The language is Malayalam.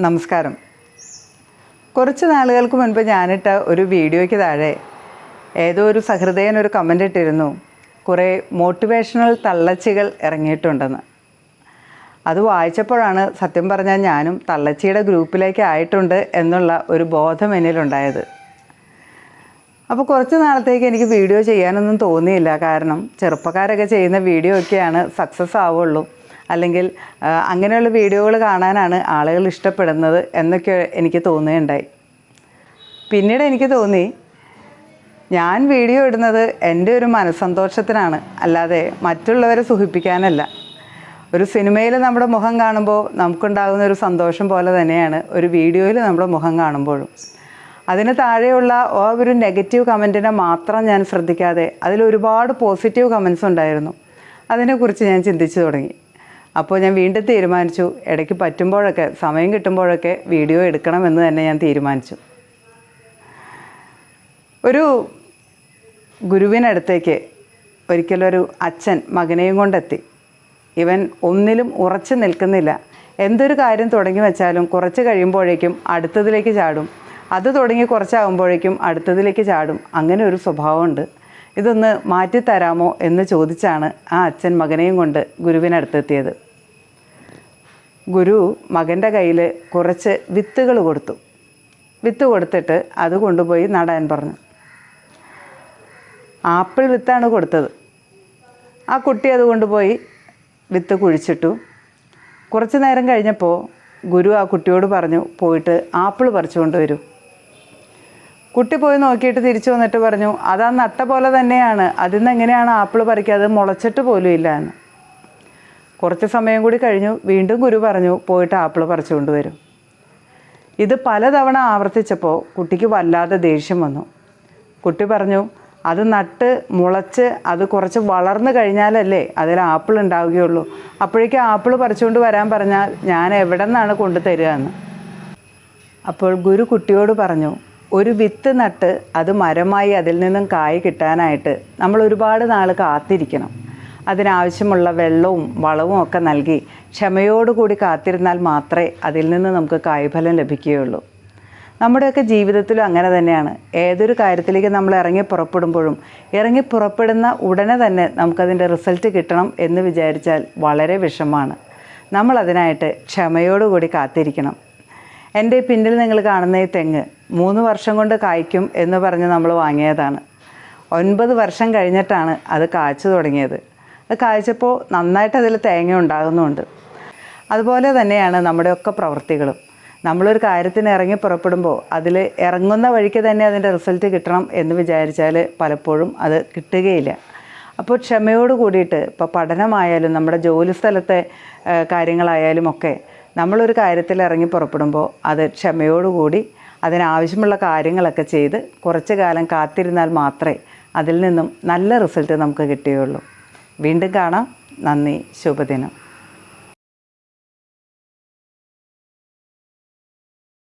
നമസ്കാരം. കുറച്ച് നാളുകൾക്ക് മുൻപ് ഞാനിട്ട ഒരു വീഡിയോയ്ക്ക് താഴെ ഏതോ ഒരു സഹൃദയൻ ഒരു കമന്റ് ഇട്ടിരുന്നു. കുറേ മോട്ടിവേഷണൽ തള്ളച്ചികൾ ഇറങ്ങിയിട്ടുണ്ടെന്ന്. അത് വായിച്ചപ്പോഴാണ് സത്യം പറഞ്ഞാൽ ഞാനും തള്ളച്ചിയുടെ ഗ്രൂപ്പിലേക്ക് ആയിട്ടുണ്ട് എന്നുള്ള ഒരു ബോധം എന്നിലുണ്ടായത്. അപ്പോൾ കുറച്ച് നാളത്തേക്ക് എനിക്ക് വീഡിയോ ചെയ്യാനൊന്നും തോന്നിയില്ല. കാരണം ചെറുപ്പക്കാരൊക്കെ ചെയ്യുന്ന വീഡിയോ ഒക്കെയാണ് സക്സസ് ആവുള്ളൂ. അല്ലെങ്കിൽ അങ്ങനെയുള്ള വീഡിയോകൾ കാണാനാണ് ആളുകൾ ഇഷ്ടപ്പെടുന്നത് എന്നൊക്കെ എനിക്ക് തോന്നുകയുണ്ടായി. പിന്നീട് എനിക്ക് തോന്നി ഞാൻ വീഡിയോ ഇടുന്നത് എന്റെ ഒരു മനസ്സന്തോഷത്തിനാണ് അല്ലാതെ മറ്റുള്ളവരെ സുഖിപ്പിക്കാനല്ല. ഒരു സിനിമയിൽ നമ്മുടെ മുഖം കാണുമ്പോൾ നമുക്കുണ്ടാകുന്ന ഒരു സന്തോഷം പോലെ തന്നെയാണ് ഒരു വീഡിയോയിൽ നമ്മുടെ മുഖം കാണുമ്പോഴും. അതിന് താഴെയുള്ള ആ ഒരു നെഗറ്റീവ് കമന്റിനെ മാത്രം ഞാൻ ശ്രദ്ധിക്കാതെ അതിൽ ഒരുപാട് പോസിറ്റീവ് കമൻസ് ഉണ്ടായിരുന്നു. അതിനെക്കുറിച്ച് ഞാൻ ചിന്തിച്ചു തുടങ്ങി. അപ്പോൾ ഞാൻ വീണ്ടും തീരുമാനിച്ചു. ഇടയ്ക്ക് പറ്റുമ്പോഴൊക്കെ സമയം കിട്ടുമ്പോഴൊക്കെ വീഡിയോ എടുക്കണമെന്ന് തന്നെ ഞാൻ തീരുമാനിച്ചു. ഒരു ഗുരുവിനടുത്തേക്ക് ഒരിക്കലൊരു അച്ഛൻ മകനെയും കൊണ്ടെത്തി. ഇവൻ ഒന്നിലും ഉറച്ചു നിൽക്കുന്നില്ല. എന്തൊരു കാര്യം തുടങ്ങി വെച്ചാലും കുറച്ച് കഴിയുമ്പോഴേക്കും അടുത്തതിലേക്ക് ചാടും. അത് തുടങ്ങി കുറച്ചാകുമ്പോഴേക്കും അടുത്തതിലേക്ക് ചാടും. അങ്ങനെ ഒരു സ്വഭാവമുണ്ട്. ഇതൊന്ന് മാറ്റിത്തരാമോ എന്ന് ചോദിച്ചാണ് ആ അച്ഛൻ മകനെയും കൊണ്ട് ഗുരുവിനടുത്തെത്തിയത്. ഗുരു മകന്റെ കയ്യിൽ കുറച്ച് വിത്തുകൾ കൊടുത്തു. വിത്ത് കൊടുത്തിട്ട് അത് കൊണ്ടുപോയി നടാൻ പറഞ്ഞു. ആപ്പിൾ വിത്താണ് കൊടുത്തത്. ആ കുട്ടി അത് കൊണ്ടുപോയി വിത്ത് കുഴിച്ചിട്ടു. കുറച്ച് നേരം കഴിഞ്ഞപ്പോൾ ഗുരു ആ കുട്ടിയോട് പറഞ്ഞു പോയിട്ട് ആപ്പിൾ പറിച്ചു വരൂ. കുട്ടി പോയി നോക്കിയിട്ട് തിരിച്ചു വന്നിട്ട് പറഞ്ഞു അതാ നട്ട പോലെ തന്നെയാണ്. അതിൽ നിന്ന് എങ്ങനെയാണ് ആപ്പിൾ അത് മുളച്ചിട്ട് പോലും ഇല്ല എന്ന്. കുറച്ച് സമയം കൂടി കഴിഞ്ഞു. വീണ്ടും ഗുരു പറഞ്ഞു പോയിട്ട് ആപ്പിൾ പറിച്ചു കൊണ്ടുവരും. ഇത് പലതവണ ആവർത്തിച്ചപ്പോൾ കുട്ടിക്ക് വല്ലാതെ ദേഷ്യം വന്നു. കുട്ടി പറഞ്ഞു അത് നട്ട് മുളച്ച് അത് കുറച്ച് വളർന്നു കഴിഞ്ഞാലല്ലേ അതിൽ ആപ്പിൾ ഉണ്ടാവുകയുള്ളൂ. അപ്പോഴേക്കും ആപ്പിൾ പറിച്ചുകൊണ്ട് വരാൻ പറഞ്ഞാൽ ഞാൻ എവിടെ നിന്നാണ് കൊണ്ടു തരിക എന്ന്. അപ്പോൾ ഗുരു കുട്ടിയോട് പറഞ്ഞു ഒരു വിത്ത് നട്ട് അത് മരമായി അതിൽ നിന്നും കായ് കിട്ടാനായിട്ട് നമ്മൾ ഒരുപാട് നാൾ കാത്തിരിക്കണം. അതിനാവശ്യമുള്ള വെള്ളവും വളവും ഒക്കെ നൽകി ക്ഷമയോടുകൂടി കാത്തിരുന്നാൽ മാത്രമേ അതിൽ നിന്ന് നമുക്ക് കായ്ഫലം ലഭിക്കുകയുള്ളൂ. നമ്മുടെയൊക്കെ ജീവിതത്തിലും അങ്ങനെ തന്നെയാണ്. ഏതൊരു കാര്യത്തിലേക്ക് നമ്മൾ ഇറങ്ങി പുറപ്പെടുമ്പോഴും ഇറങ്ങി പുറപ്പെടുന്ന ഉടനെ തന്നെ നമുക്കതിന്റെ റിസൾട്ട് കിട്ടണം എന്ന് വിചാരിച്ചാൽ വളരെ വിഷമമാണ്. നമ്മളതിനായിട്ട് ക്ഷമയോടുകൂടി കാത്തിരിക്കണം. എന്റെ പിന്നിൽ നിങ്ങൾ കാണുന്ന ഈ തെങ്ങ് മൂന്ന് വർഷം കൊണ്ട് കായ്ക്കും എന്ന് പറഞ്ഞ് നമ്മൾ വാങ്ങിയതാണ്. ഒൻപത് വർഷം കഴിഞ്ഞിട്ടാണ് അത് കായ്ച്ചു തുടങ്ങിയത്. അത് കായ്ച്ചപ്പോൾ നന്നായിട്ട് അതിൽ തേങ്ങ ഉണ്ടാകുന്നുണ്ട്. അതുപോലെ തന്നെയാണ് നമ്മുടെയൊക്കെ പ്രവൃത്തികളും. നമ്മളൊരു കാര്യത്തിന് ഇറങ്ങി പുറപ്പെടുമ്പോൾ അതിൽ ഇറങ്ങുന്ന വഴിക്ക് തന്നെ അതിന്റെ റിസൾട്ട് കിട്ടണം എന്ന് വിചാരിച്ചാൽ പലപ്പോഴും അത് കിട്ടുകയില്ല. അപ്പോൾ ക്ഷമയോട് കൂടിയിട്ട് ഇപ്പോൾ പഠനമായാലും നമ്മുടെ ജോലി സ്ഥലത്തെ കാര്യങ്ങളായാലും ഒക്കെ നമ്മളൊരു കാര്യത്തിൽ ഇറങ്ങി പുറപ്പെടുമ്പോൾ അത് ക്ഷമയോടുകൂടി അതിനാവശ്യമുള്ള കാര്യങ്ങളൊക്കെ ചെയ്ത് കുറച്ച് കാലം കാത്തിരുന്നാൽ മാത്രമേ അതിൽ നിന്നും നല്ല റിസൾട്ട് നമുക്ക് കിട്ടുകയുള്ളൂ വീണ്ടും കാണാം. നന്ദി. ശുഭദിനം.